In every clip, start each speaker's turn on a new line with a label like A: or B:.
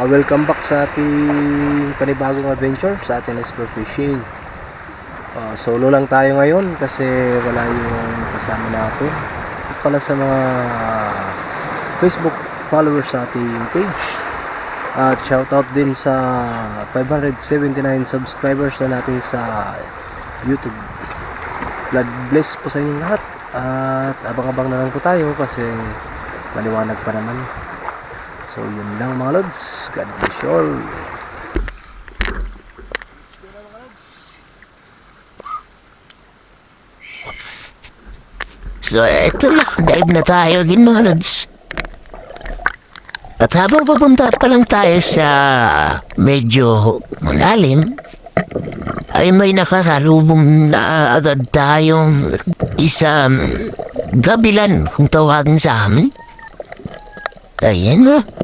A: Ah, welcome back sa ating panibagong adventure sa ating explore fishing. Ah, solo lang tayo ngayon kasi wala yung kasama natin. At pala sa mga Facebook followers sa ating page. At shoutout din sa 579 subscribers na natin sa YouTube. God bless po sa inyong lahat. At abang-abang na lang po tayo kasi maliwanag pa naman. So, yun lang mga lods. God bless you all.
B: So, eto na. Dive na tayo din mga lods. At habang papunta pa lang tayo sa medyo malalim, ay may nakasalubong na agad tayong isang gabilan kung tawagin sa amin. Ayan mo.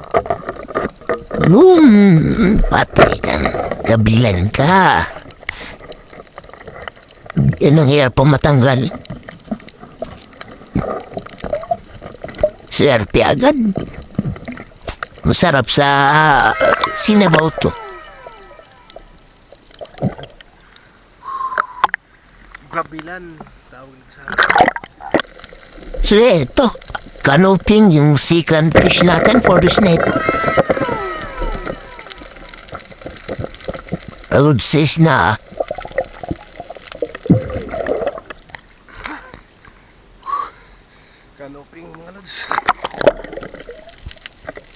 B: Boom! Patay ka. Gabilan ka. Yan ang hirap pang matanggal. Swerte agad. Masarap sa sinabaw to.
A: Gabilan. Tawag sa
B: So eto, canoping yung second fish natin for this night. Old sis na.
A: canoping mga lods.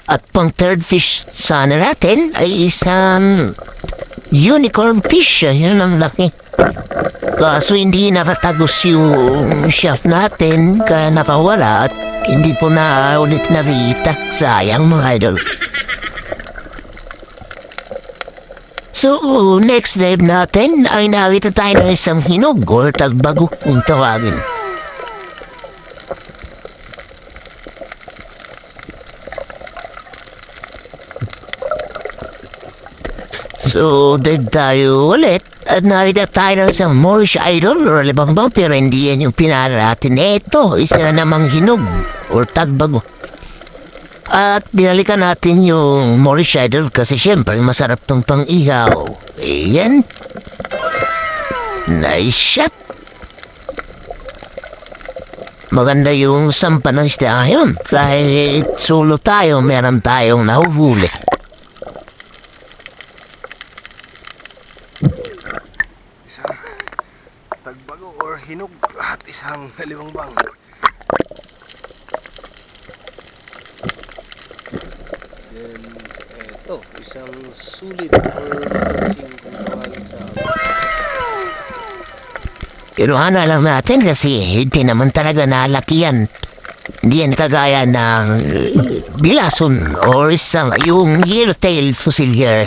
B: At pang third fish sana natin ay isang unicorn fish. Yan ang laki. Kaso hindi nakatagos yung chef natin kaya nakawala at hindi po na ulit nakita. Sayang mga idol. So, next dive natin ay nakita tayo ng isang hinog or tagbago kung tawagin. So, dive tayo ulit at nakita tayo ng isang Moorish idol or libang bang pero hindi yan yung pinara natin. Eto, isa na namang hinog or tagbago. At binalikan natin yung Moorish idol kasi syempre masarap tong pang-ihaw. Ayan. Nice shot. Maganda yung sampa ng isda ngayon. Kahit solo tayo, meron tayong nahuhuli.
A: Isang tagbago or hinog at isang limang bang. Then, eto, isang sulit or malansing kung tawagin sa
B: ano lang natin kasi hindi naman talaga nalakihan. Hindi yan kagaya ng bilason or isang yung yellowtail fusilier.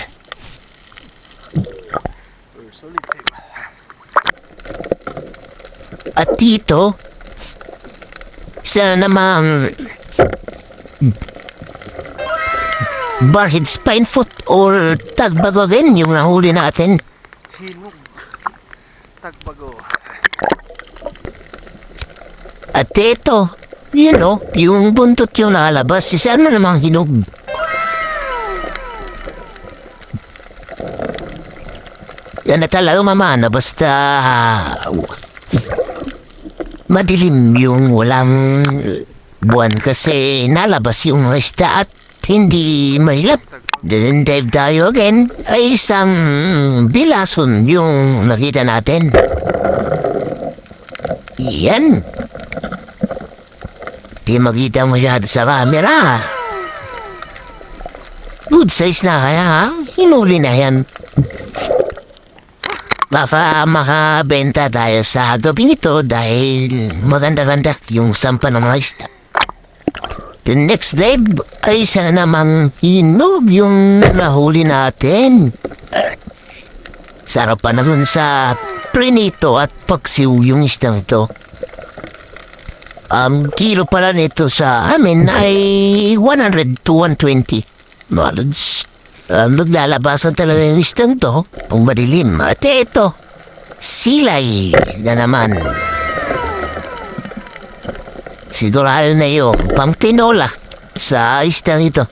B: At dito, isa namang barhead spine foot or tagbago din yung nahuli natin.
A: Hinog. Tagbago.
B: At ito, you know, yung buntot yung nakalabas, isa na namang hinog. Yan na talaga mamana, basta madilim yung walang buwan kasi nalabas yung mga isda at hindi mailap. Then dive tayo again ay isang bilason yung nakita natin. Yan. Di makita masyado sa camera. Good size na kaya ha? Hinuli na yan. Baka makabenta tayo sa gabi nito dahil maganda-ganda yung sampa ng mga. The next day ay isa na namang hinog yung nahuli natin. Sarap pa naman sa prinito at pagsiw yung isdang ito. Ang kilo pala nito sa amin ay 100 to 120. Malods. Um, naglalabasan talaga yung isdang to. Ang madilim. At ito, silay na naman. Sigurado na yung pangtinola sa isdang ito.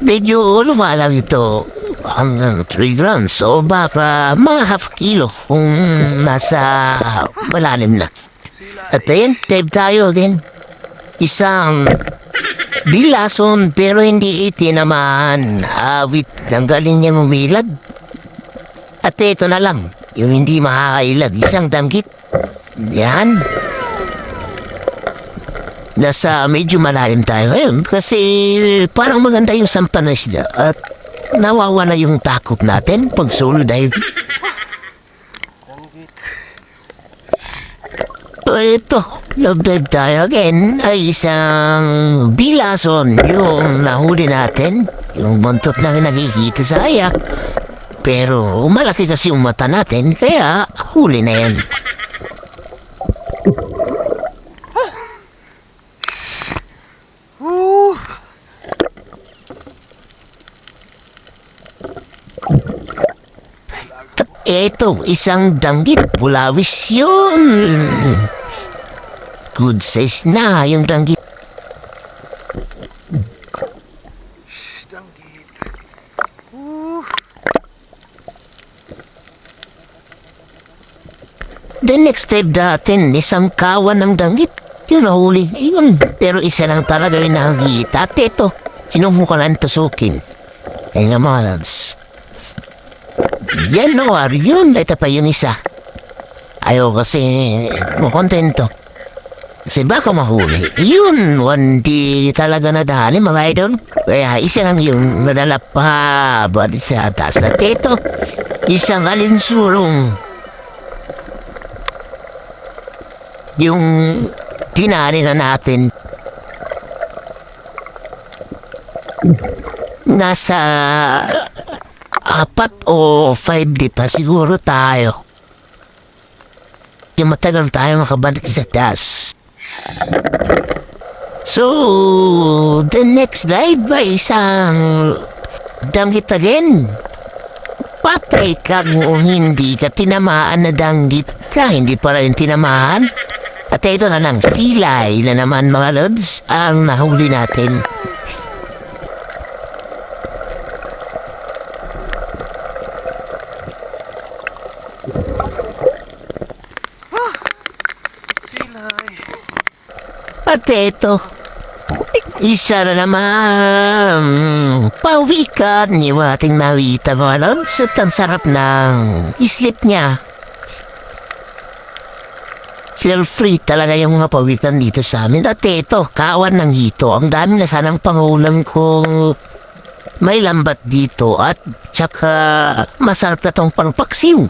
B: Medyo lumalang ito hanggang 3 grams o baka mga half kilo kung nasa malalim na. At ayun, tape tayo again. Isang bilason pero hindi itinamaan. Awit ang galing niya mumilag. At ito na lang, yung hindi makakailag, isang damgit. Yan. Nasa medyo malalim tayo ngayon kasi parang maganda yung sampa na isda at nawawala yung takot natin pag solo dive. Ito, love dive tayo again ay isang bilason yung nahuli natin. Yung buntot na nakikita sa ayak. Pero malaki kasi yung mata natin kaya huli na yan. Eto, isang danggit. Bulawis yun. Good size na yung danggit. The next step natin, isang kawan ng danggit. Yun nahuli. Yun. Pero isa lang talaga yung nakikita. At ito, sinubukan lang tusukin. Ay nga mga lads. Ar yun. Ito pa yung isa. Ayaw kasi mukontento. Kasi baka mahuli. Yun, hindi talaga nadali mga idol. Kaya isa lang yung nadala pa bali sa taas. At ito, isang alinsurong. Yung tinari na natin. Nasa apat o five di pa siguro tayo. Yung matagal tayo makabalik sa taas. So, the next dive ay isang danggit again. Patay ka kung hindi ka tinamaan na danggit ka, hindi pa rin tinamaan. At ito na lang, silay na naman mga lods, ang nahuli natin. At ito, isa na naman pawikan yung ating nawita mga lods at ang sarap ng islip niya. Feel free talaga yung mga pawikan dito sa amin. At ito, kawan ng hito. Ang dami na sanang pangulam kung may lambat dito at tsaka masarap na tong pangpaksiw.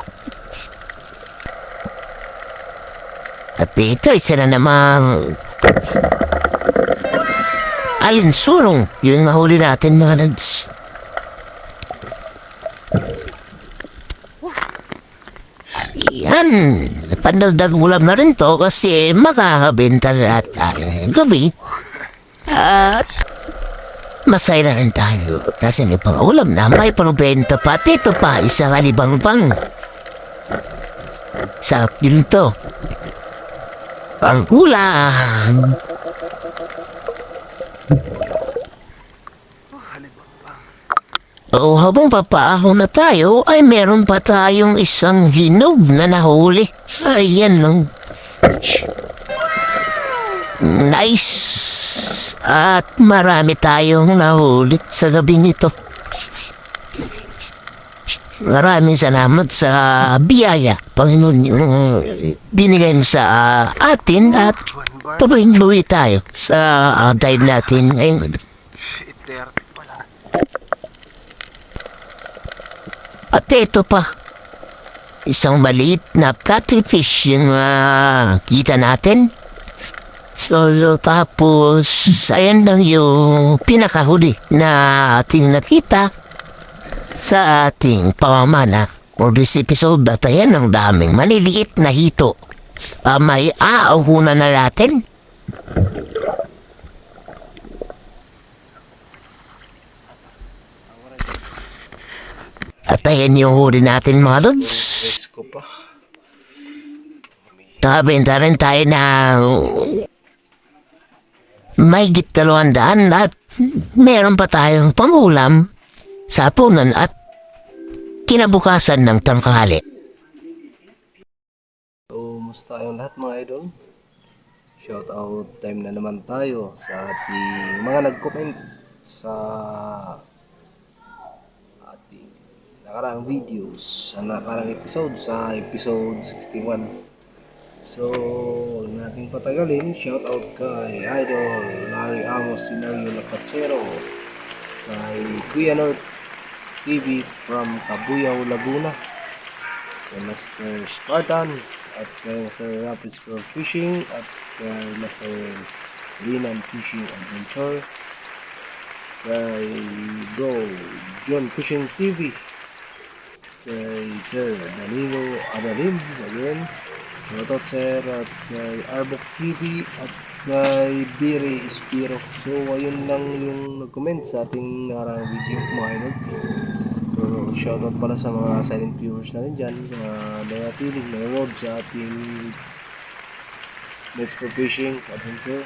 B: At ito, isa na namang alinsurong. Yun mahuli natin mga nads. Yan. Pandadag ulam na rin to kasi makakabenta na tayo gabi. At masaya na rin tayo kasi may pangulam na may pangbenta pa. At ito pa, isang alibang pang. Sarap din to. Ang ulam. O habang papaahon na tayo, ay meron pa tayong isang hinog na nahuli. Ayan lang. Nice! At marami tayong nahuli sa gabing ito. Maraming salamat sa biyaya, Panginoon, yung binigay mo sa atin at tuloy-tuloy tayo sa uh, dive natin ngayon. At ito pa, isang maliit na cuttlefish yung ah, kita natin. So, tapos, ayan lang yung pinakahuli na ating nakita sa ating pamamana for this episode at ayan ang daming maliliit na hito. Ah, may aauhunan na natin. At ayan yung huli natin mga lods. Nakabenta rin tayo ng may daan at meron pa tayong pangulam sa punan at kinabukasan ng tangkali.
A: So, musta tayong lahat mga idol? Shout out time na naman tayo sa ating mga nag-comment sa ating nakaraang videos, sa nakaraang episode, sa episode 61. So, nating patagalin, shout out kay Idol Larry Amos Sinario Lacachero, kay Kuya North TV from Cabuyao, Laguna, kay Master Spartan, at kay Master Rapids Pro Fishing, at kay Master Linan Fishing Adventure, kay Bro John Fishing TV, kay Sir Danilo Adalim, again, Shoutout sir at kay Arbok TV at kay Biri Espiro. So ayun lang yung nag-comment sa ating nakarang video mga idol. Shoutout pala sa mga silent viewers natin dyan na nanatiling nanonood sa ating Let's Go Fishing Adventure.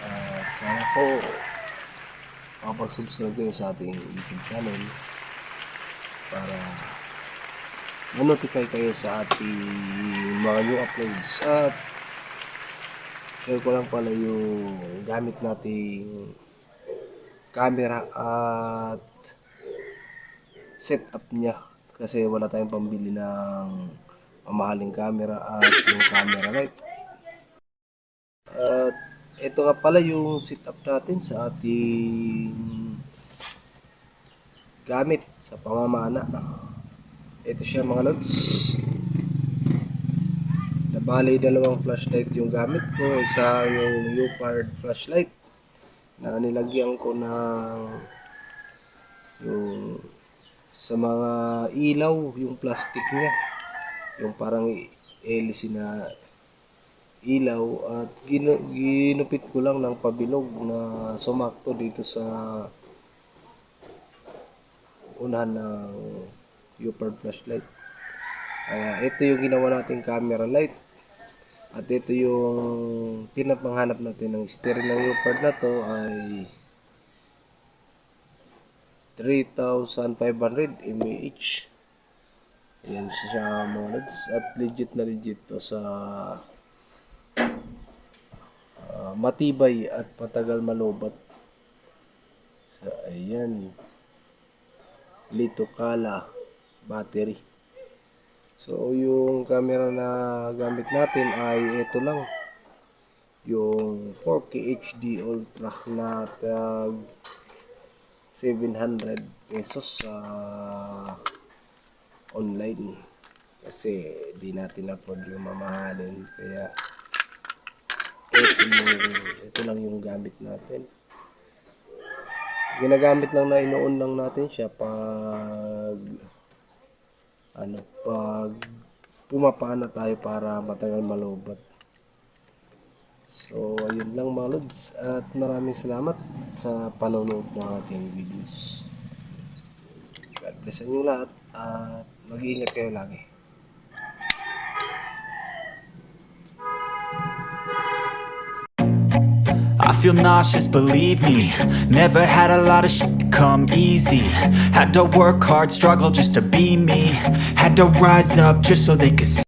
A: At sana po makapag-subscribe kayo sa ating YouTube channel para ma-notify kayo sa ating mga new uploads at share ko lang pala yung gamit nating camera at setup niya kasi wala tayong pambili ng mamahaling camera at yung camera light at ito nga pala yung setup natin sa ating gamit sa pamamana ito siya mga lods. Nabali dalawang flashlight yung gamit ko. Isa yung Leopard flashlight na nilagyan ko ng yung sa mga ilaw, yung plastic niya. Yung parang hélice na ilaw at ginu- ginupit ko lang ng pabilog na sumakto dito sa unahan ng Leopard flashlight. Kaya ito yung ginawa nating camera light. At ito yung pinapanghanap natin ng steering ng Leopard na to ay 3,500 mAh. Ayan siya mga lads. At legit na legit to sa ah, matibay at matagal malobat. So, ayan. Lito Kala battery. So, yung camera na gamit natin ay ito lang. Yung 4K HD Ultra na tag 700 pesos sa online. Kasi di natin afford yung mamahalin. Kaya ito, yung, ito lang yung gamit natin ginagamit lang na inoon lang natin siya pag ano pag pumapana tayo para matagal malobat So, ayun lang mga lods. At maraming salamat sa panonood ng ating videos. God bless sa lahat at mag-iingat kayo lagi.
C: I feel nauseous, believe me Never had a lot of shit come easy Had to work hard, struggle just to be me Had to rise up just so they could see